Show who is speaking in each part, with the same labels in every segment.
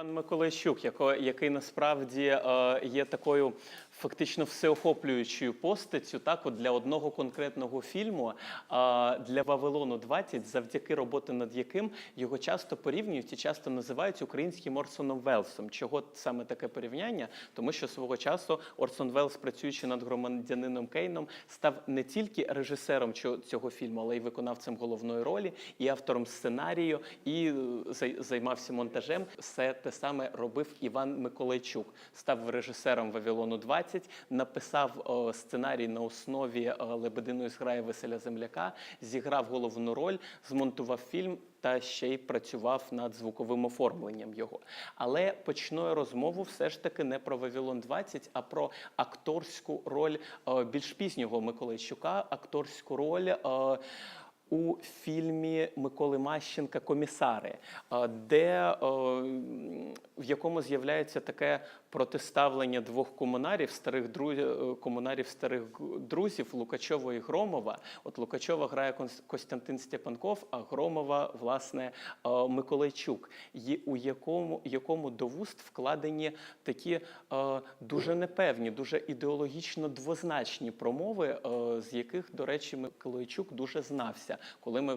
Speaker 1: Іван Миколайчук, яко- який насправді е, є такою фактично всеохоплюючою постаттю, так от для одного конкретного фільму, для Вавилону 20, завдяки роботи над яким його часто порівнюють і часто називають українським Орсоном Велсом. Чого саме таке порівняння? Тому що свого часу Орсон Велс, працюючи над громадянином Кейном, став не тільки режисером цього фільму, але й виконавцем головної ролі, і автором сценарію, і е, займався монтажем. Все те саме робив Іван Миколайчук. Став режисером Вавилону 20, написав о, сценарій на основі Лебединої зграї Веселя Земляка, зіграв головну роль, змонтував фільм. Та ще й працював над звуковим оформленням його. Але почну я розмову все ж таки не про Вавилон 20, а про акторську роль більш пізнього Миколайчука, акторську роль. у фільмі Миколи Мащенка Комісари, де в якому з'являється таке протиставлення двох комунарів, старих друзів, комунарів старих друзів Лукачова і Громова. От Лукачова грає Костянтин Степанков, а Громова, власне, е, Миколайчук, у якому, якому до вуст вкладені такі е, дуже непевні, дуже ідеологічно двозначні промови, е, з яких, до речі, Миколайчук дуже знався. Коли ми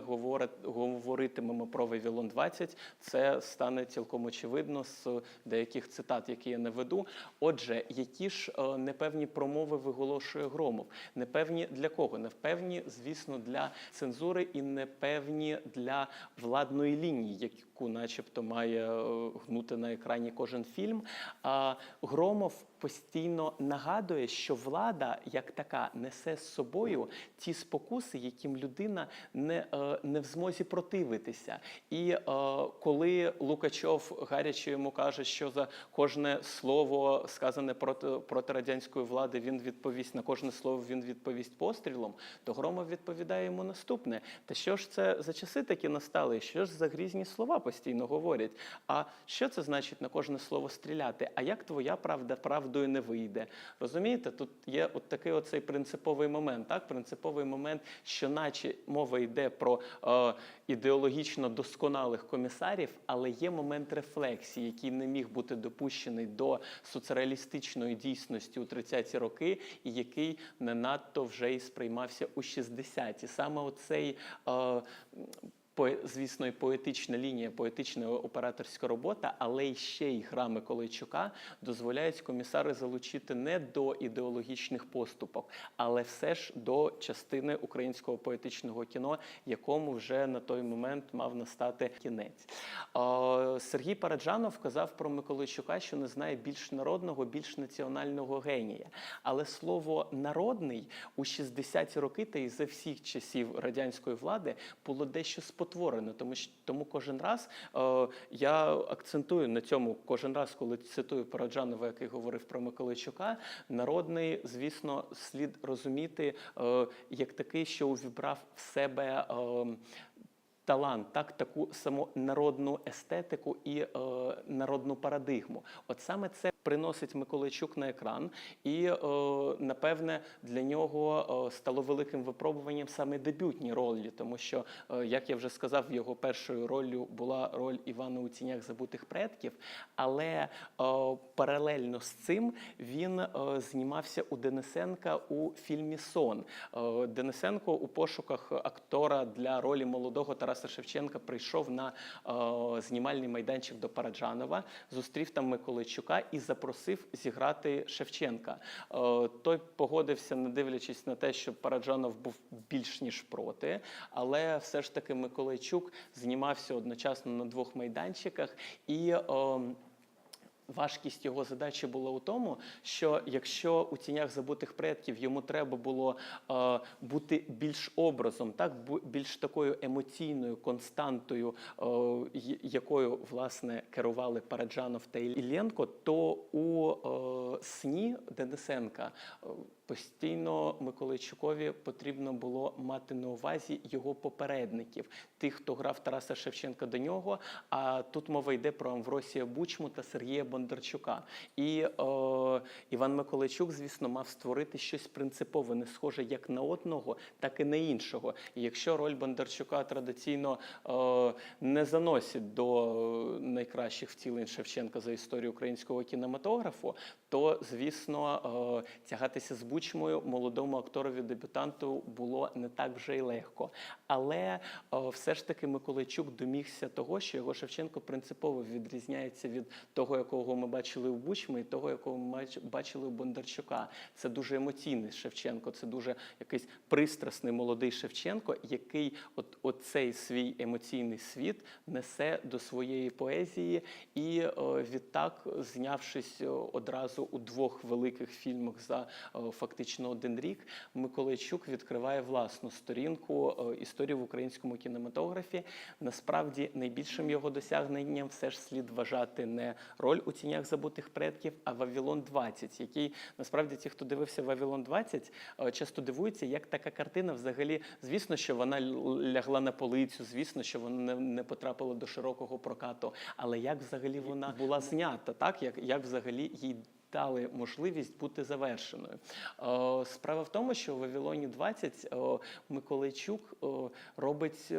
Speaker 1: говоритимемо про Вавилон 20, це стане цілком очевидно з деяких цитат, які я наведу. Отже, які ж е, непевні промови виголошує Громов? Непевні для кого? Непевні, звісно, для цензури і непевні для владної лінії, яку, начебто, має е, гнути на екрані кожен фільм. А Громов постійно нагадує, що влада як така несе з собою ті спокуси, яким людина не, е, не в змозі противитися. І коли Лукачов гаряче йому каже, що за кожне слово сказане проти, проти радянської влади, він відповість на кожне слово, він відповість пострілом, то Громов відповідає йому наступне: та що ж це за часи такі настали? Що ж за грізні слова постійно говорять? А що це значить на кожне слово стріляти? А як твоя правда правдою не вийде? Розумієте, тут є от такий оцей принциповий момент, так? Принциповий момент, що наче мова йде про е, ідеологічно досконалих комісарів, але є момент рефлексії, який не міг бути допущений до соцреалістичної дійсності у 30-ті роки, і який не надто вже і сприймався у 60-ті. Саме оцей. Е, звісно, і поетична лінія, поетична операторська робота, але й ще й гра Миколайчука дозволяють комісари залучити не до ідеологічних поступок, але все ж до частини українського поетичного кіно, якому вже на той момент мав настати кінець. Сергій Параджанов казав про Миколайчука, що не знає більш народного, більш національного генія. Але слово народний у 60-ті роки та і за всіх часів радянської влади було дещо спотворено. Тому тому кожен раз е, я акцентую на цьому кожен раз, коли цитую Параджанова, який говорив про Миколайчука, народний, звісно, слід розуміти е, як такий, що увібрав в себе. Е, талант, так, таку саму народну естетику і е, народну парадигму. От саме це приносить Миколайчук на екран, і е, напевне для нього е, стало великим випробуванням саме дебютні ролі, тому що, е, як я вже сказав, його першою роллю була роль Івана у тінях забутих предків. Але паралельно з цим він знімався у Денисенка у фільмі Сон. Денисенко у пошуках актора для ролі молодого Тараса Шевченка прийшов на знімальний майданчик до Параджанова, зустрів там Миколайчука і запросив зіграти Шевченка. Е, той погодився, не дивлячись на те, що Параджанов був більш ніж проти, але все ж таки Миколайчук знімався одночасно на двох майданчиках і. Важкість його задачі була у тому, що якщо у тінях забутих предків йому треба було е, бути більш образом, так більш такою емоційною константою, е, якою власне керували Параджанов та Іллєнко, то у е, сні Денисенка е, постійно Миколайчукові потрібно було мати на увазі його попередників, тих, хто грав Тараса Шевченка до нього. А тут мова йде про Амвросія Бучму та Сергія Бондарчука. І е, Іван Миколайчук, звісно, мав створити щось принципове, не схоже як на одного, так і на іншого. І якщо роль Бондарчука традиційно е, не заносить до найкращих втілень Шевченка за історію українського кінематографу, то звісно е, тягатися з бучмою молодому акторові дебютанту було не так вже й легко. Але е, все ж таки Миколайчук домігся того, що його Шевченко принципово відрізняється від того, якого ми бачили у Бучмі, і того, якого ми бачили у Бондарчука. Це дуже емоційний Шевченко, це дуже якийсь пристрасний молодий Шевченко, який от оцей свій емоційний світ несе до своєї поезії, і е, відтак, знявшись е, у двох великих фільмах за е, фактично один рік, Миколайчук відкриває власну сторінку е, історії в українському кінематографі. Насправді найбільшим його досягненням все ж слід вважати не роль у тінях забутих предків, а Вавилон 20, який насправді ті, хто дивився Вавилон 20, е, часто дивуються, як така картина взагалі, звісно, що вона лягла на полицю, звісно, що вона не, не потрапила до широкого прокату. Але як взагалі вона була знята, так як, як взагалі їй дали можливість бути завершеною. Е, Справа в тому, що в Вавилоні 20 е, Миколайчук е, робить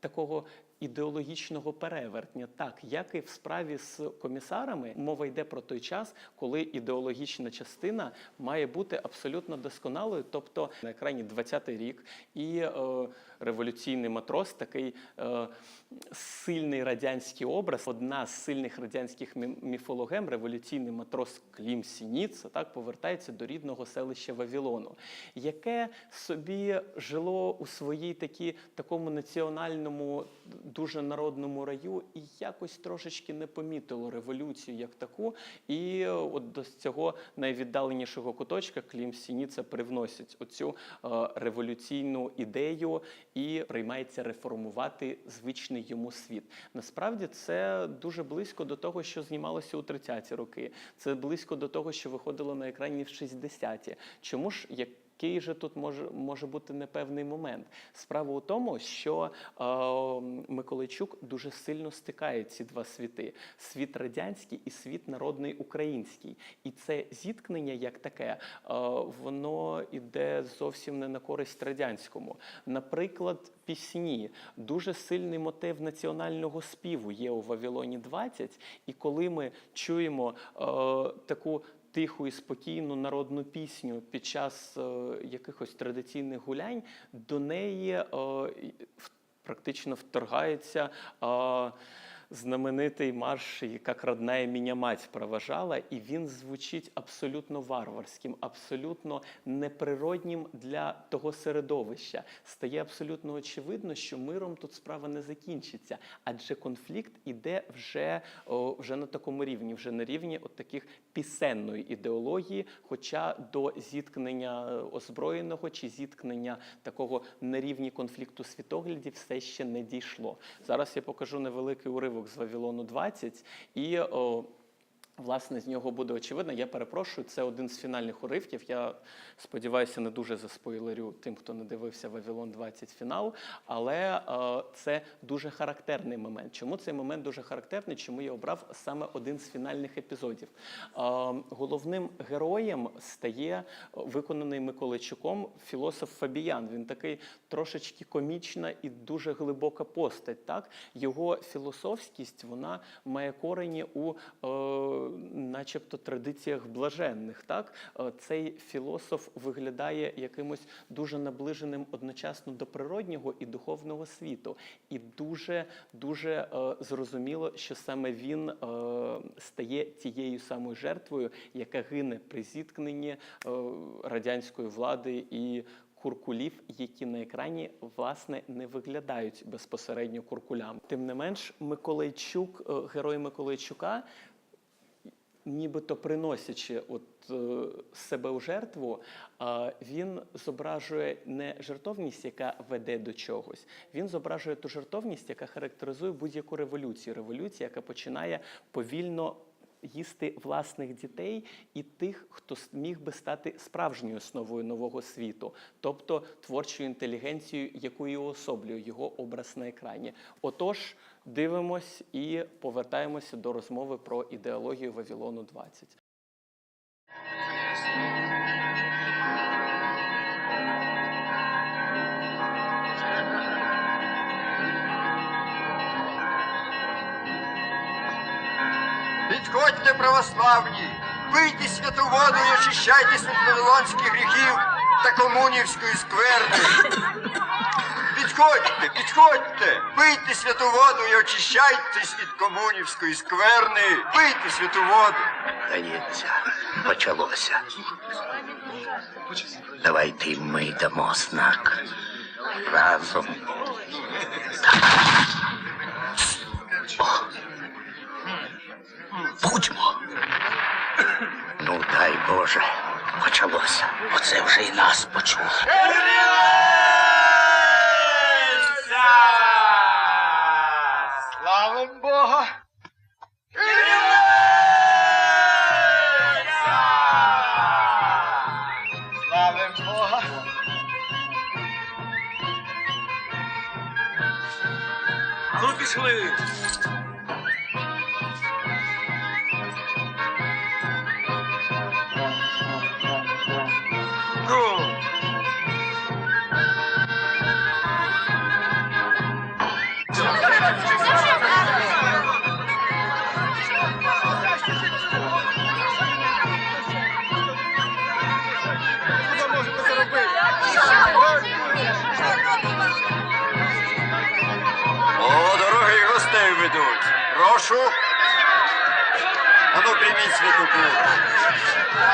Speaker 1: такого. Ідеологічного перевертня, так як і в справі з комісарами, мова йде про той час, коли ідеологічна частина має бути абсолютно досконалою. Тобто на екрані 20-й рік і е, революційний матрос, такий е, сильний радянський образ. Одна з сильних радянських мі- міфологем, революційний матрос Клім Сініца, так повертається до рідного селища Вавилону, яке собі жило у своїй такі, такому національному, дуже народному раю, і якось трошечки не помітило революцію як таку. І е, от до цього найвіддаленішого куточка Клім Сініца привносить оцю е, революційну ідею і приймається реформувати звичний йому світ. Насправді це дуже близько до того, що знімалося у 30-ті роки. Це близько до того, що виходило на екрані в 60-ті. Чому ж як який же тут може, може бути непевний момент? Справа у тому, що е, Миколайчук дуже сильно стикає ці два світи: світ радянський і світ народний український. І це зіткнення, як таке, е, воно іде зовсім не на користь радянському. Наприклад, пісні, дуже сильний мотив національного співу є у Вавилоні 20, і коли ми чуємо е, таку тиху і спокійну народну пісню під час е, якихось традиційних гулянь, до неї е, практично вторгається. е, Знаменитий марш, як родная меня мать проважала, і він звучить абсолютно варварським, абсолютно неприроднім для того середовища. Стає абсолютно очевидно, що миром тут справа не закінчиться, адже конфлікт іде вже, о, вже на такому рівні, вже на рівні от таких пісенної ідеології, хоча до зіткнення е, озброєного чи зіткнення такого на рівні конфлікту світоглядів все ще не дійшло. Зараз я покажу невеликий уривок з Вавилону 20 і. Власне, з нього буде очевидно. Я перепрошую, це один з фінальних уривків. Я сподіваюся, не дуже заспойлерю тим, хто не дивився Вавилон 20 фінал. Але е, це дуже характерний момент. Чому цей момент дуже характерний? Чому я обрав саме один з фінальних епізодів? Е, головним героєм стає виконаний Миколайчуком філософ Фабіян. Він такий трошечки комічна і дуже глибока постать. Так його філософськість вона має корені у, е, начебто, традиціях блаженних. Так Е, цей філософ виглядає якимось дуже наближеним одночасно до природнього і духовного світу. І дуже дуже е, зрозуміло, що саме він е, стає тією самою жертвою, яка гине при зіткненні радянської влади і куркулів, які на екрані власне не виглядають безпосередньо куркулям. Тим не менш, Миколайчук, герой Миколайчука, нібито приносячи от е, себе у жертву, він зображує не жертовність, яка веде до чогось. Він зображує ту жертовність, яка характеризує будь-яку революцію. Революція, яка починає повільно. Їсти власних дітей і тих, хто міг би стати справжньою основою нового світу, тобто творчою інтелігенцією, яку і уособлює його образ на екрані. Отож, дивимось і повертаємося до розмови про ідеологію Вавілону 20.
Speaker 2: Підходьте, православні, пийте святу воду і очищайтесь від вавилонських гріхів та комунівської скверни. Підходьте, підходьте, пийте святу воду і очищайтесь від комунівської скверни. Пийте святу воду.
Speaker 3: Здається, почалося. Давайте ми дамо знак. Разом. О. Будьмо. Ну, дай Боже, почалося. Оце вже і нас почули.
Speaker 2: Слава Бога!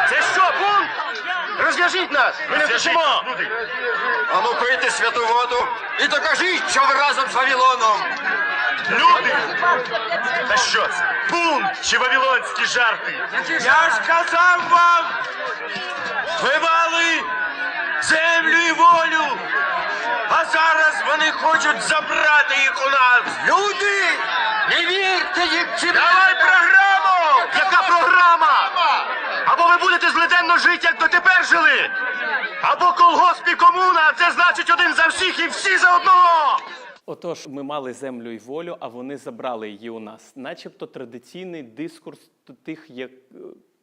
Speaker 4: Це що, бунт? Розв'яжіть нас! Ми не втечемо!
Speaker 2: Ану, пийте святу воду і докажіть, що ви разом з Вавилоном.
Speaker 4: Люди! Та що це? Бунт чи вавилонські жарти? Я ж казав вам! Ви мали землю і волю! А зараз вони хочуть забрати їх у нас!
Speaker 2: Люди! Не вірте їм чи
Speaker 4: Давай програму! Яка програма? Або ви будете злиденно жити, як дотепер жили! Або колгосп і комуна, це значить один за всіх і всі за одного!
Speaker 1: Отож, ми мали землю і волю, а вони забрали її у нас, начебто традиційний дискурс тих, як,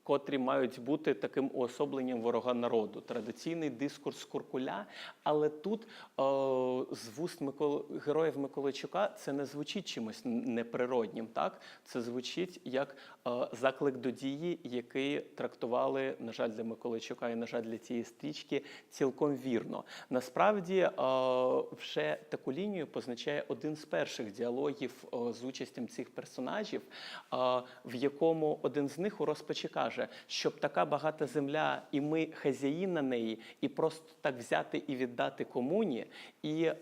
Speaker 1: котрі мають бути таким уособленням ворога народу. Традиційний дискурс Куркуля, але тут е, з вуст Миколи, героїв Миколайчука це не звучить чимось неприроднім. Так? Це звучить як е, заклик до дії, який трактували, на жаль, для Миколайчука і, на жаль, для цієї стрічки цілком вірно. Насправді, е, вже таку лінію позначає один з перших діалогів е, з участям цих персонажів, е, в якому один з них у розпачі каже, щоб така багата земля, і ми хазяї на неї, і просто так взяти і віддати комуні. І е,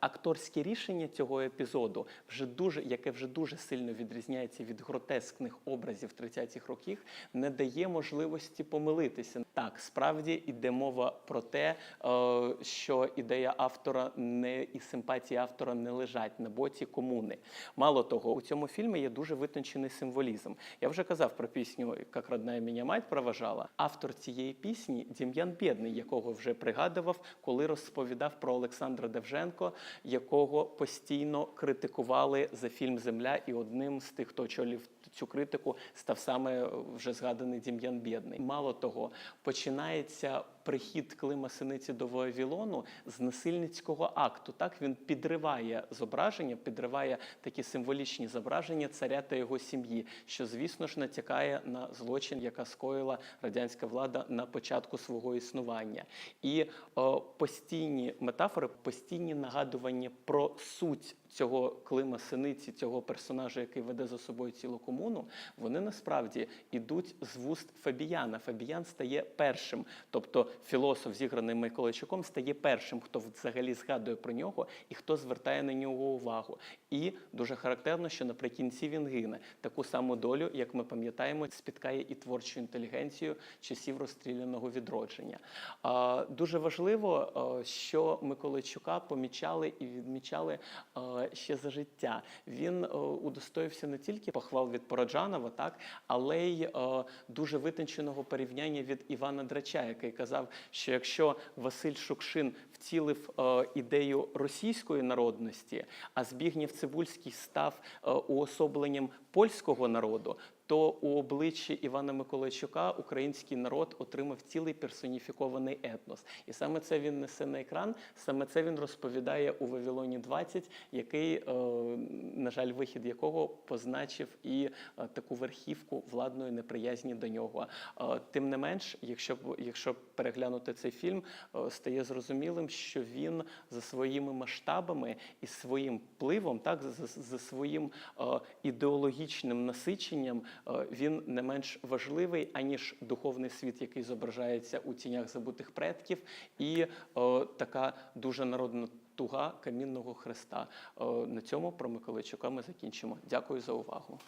Speaker 1: акторське рішення цього епізоду, вже дуже, яке вже дуже сильно відрізняється від гротескних образів 30-х років, не дає можливості помилитися. Так, справді йде мова про те, е, що ідея автора не і симпатії автора не лежать на боці комуни. Мало того, у цьому фільмі є дуже витончений символізм. Я вже казав про пісню «Як родна мене мать проважала. Автор цієї пісні Дім'ян Бєдний, якого вже пригадував, коли розповідав про Олександра Девженко, якого постійно критикували за фільм Земля, і одним з тих, хто очолив цю критику, став саме вже згаданий Дім'ян Бєдний. Мало того, починається прихід Клима Синиці до Вавилону з насильницького акту. Так він підриває зображення, підриває такі символічні зображення царя та його сім'ї, що звісно ж натякає на злочин, яка скоїла радянська влада на початку свого існування. І о, постійні метафори, постійні нагадування про суть цього Клима Синиці, цього персонажа, який веде за собою цілу комуну, вони насправді йдуть з вуст Фабіяна. Фабіян стає першим, тобто філософ, зіграний Миколайчуком, стає першим, хто взагалі згадує про нього і хто звертає на нього увагу. І дуже характерно, що наприкінці він гине. Таку саму долю, як ми пам'ятаємо, спіткає і творчу інтелігенцію часів розстріляного відродження. Дуже важливо, е, що Миколайчука помічали і відмічали е, ще за життя. Він е, удостоївся не тільки похвал від Породжанова, так, але й е, дуже витонченого порівняння від Івана Драча, який казав, що якщо Василь Шукшин втілив е, ідею російської народності, а Збігнєв Цибульський став уособленням польського народу, то у обличчі Івана Миколайчука український народ отримав цілий персоніфікований етнос. І саме це він несе на екран, саме це він розповідає у Вавилоні 20, який, е, на жаль, вихід якого позначив і е, таку верхівку владної неприязні до нього. Е, Тим не менш, якщо якщо переглянути цей фільм, стає зрозумілим, що він за своїми масштабами і своїм впливом, так за, за своїм ідеологічним насиченням, він не менш важливий аніж духовний світ, який зображається у тінях забутих предків, і е, така дуже народна туга камінного хреста. Е, на цьому про Миколайчука ми закінчимо. Дякую за увагу.